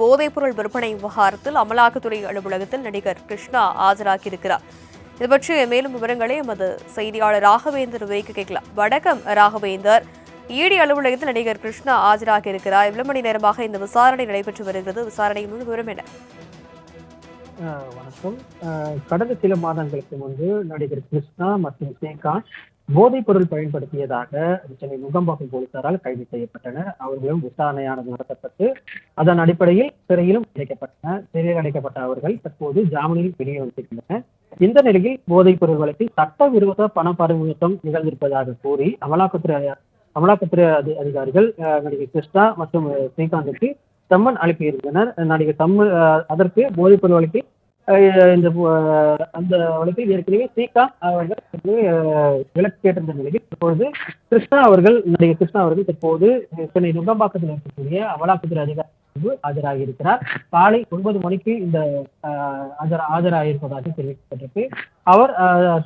போதைப்பொருள் விற்பனை விவகாரத்தில் அமலாக்கத்துறை அலுவலகத்தில் நடிகர் கிருஷ்ணா ஆஜராகியிருக்கிறார். இது பற்றி மேலும் விவரங்களை எமது செய்தியாளர் ராகவேந்தர் விவரிக்க கேட்கலாம். வணக்கம் ராகவேந்தர். ஈடி அலுவலகத்தில் நடிகர் கிருஷ்ணா ஆஜராகியிருக்கிறார். இவ்வளவு மணி நேரமாக இந்த விசாரணை நடைபெற்று வருகிறது? விசாரணையின் முழு விவரம் என்ன? வணக்கம். கடந்த சில மாதங்களுக்கு முன்பு நடிகர் கிருஷ்ணா மற்றும் ஸ்ரீகாந்த் போதைப் பொருள் பயன்படுத்தியதாக சென்னை நுங்கம்பாக்கம் போலீசாரால் கைது செய்யப்பட்டனர். அவர்களும் விசாரணையானது நடத்தப்பட்டு அதன் அடிப்படையில் சிறையிலும் அடைக்கப்பட்டனர் சிறையில் அடைக்கப்பட்ட அவர்கள் தற்போது ஜாமீனில் வெளியே வந்திருக்கின்றனர் இந்த நிலையில் போதைப் பொருள் வழக்கில் சட்டவிரோத பண பரிமாற்றம் நிகழ்ந்திருப்பதாக கூறி அமலாக்கத்துறை அமலாக்கத்துறை அதி- அதிகாரிகள் நடிகர் கிருஷ்ணா மற்றும் ஸ்ரீகாந்துக்கு தம்மன் அனுப்பியிருந்தனர். நடிகர் தம்மன் அதற்கு போதைப்பொருள் வழக்கில் இந்த அந்த வழக்கில் ஏற்கனவே ஸ்ரீகாந்த் அவர்கள் விலக்கு கேட்டிருந்த நிலையில் இப்பொழுது கிருஷ்ணா அவர்கள் நடிகர் கிருஷ்ணா அவர்கள் தற்போது சென்னை நுங்கம்பாக்கத்தில் இருக்கக்கூடிய அமலாக்கத்துறை அதிகாரி ஆஜராகி ஆஜராகியிருக்கிறார். காலை ஒன்பது மணிக்கு இந்த ஆஹ், ஆஜர் ஆஜராகியிருப்பதாக தெரிவிக்கப்பட்டிருக்கு. அவர்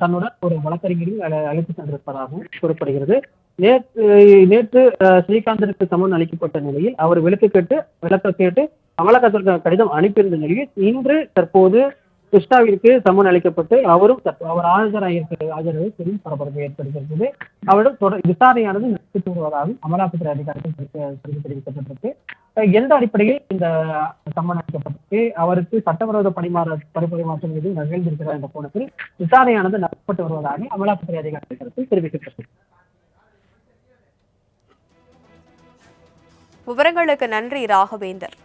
தன்னுடன் ஒரு வழக்கறிஞரையும் அழைத்து சென்றிருப்பதாகவும் கூறப்படுகிறது. நேற்று நேற்று ஸ்ரீகாந்திற்கு சம்மன் அளிக்கப்பட்ட நிலையில் அவர் விலக்கு கேட்டு விளக்க கேட்டு அமலாக்கத்திற்கு கடிதம் அனுப்பியிருந்த நிலையில் இன்று தற்போது கிருஷ்ணாவிற்கு சம்மன் அளிக்கப்பட்டு அவரும் அவர் ஆஜராகியிருக்க ஆஜராக பெரும் பரபரப்பு ஏற்படுத்தியிருக்கிறது அவரிடம் தொடர் விசாரணையானது நடத்தி வருவதாகவும் அமலாக்கத்துறை அதிகாரிகள் தெரிவிக்கப்பட்டிருக்கு. எந்த அடிப்படையில் இந்த சம்மன் அளிக்கப்பட்டிருக்கு? அவருக்கு சட்டவிரோத பணிமாற பரிபரிமாற்றம் எதுவும் நிகழ்ந்திருக்கிறார் என்ற கோணத்தில் விசாரணையானது நடத்தப்பட்டு வருவதாக அமலாக்கத்துறை அதிகாரிகள் தரப்பில் விவரங்களுக்கு நன்றி ராகவேந்தர்.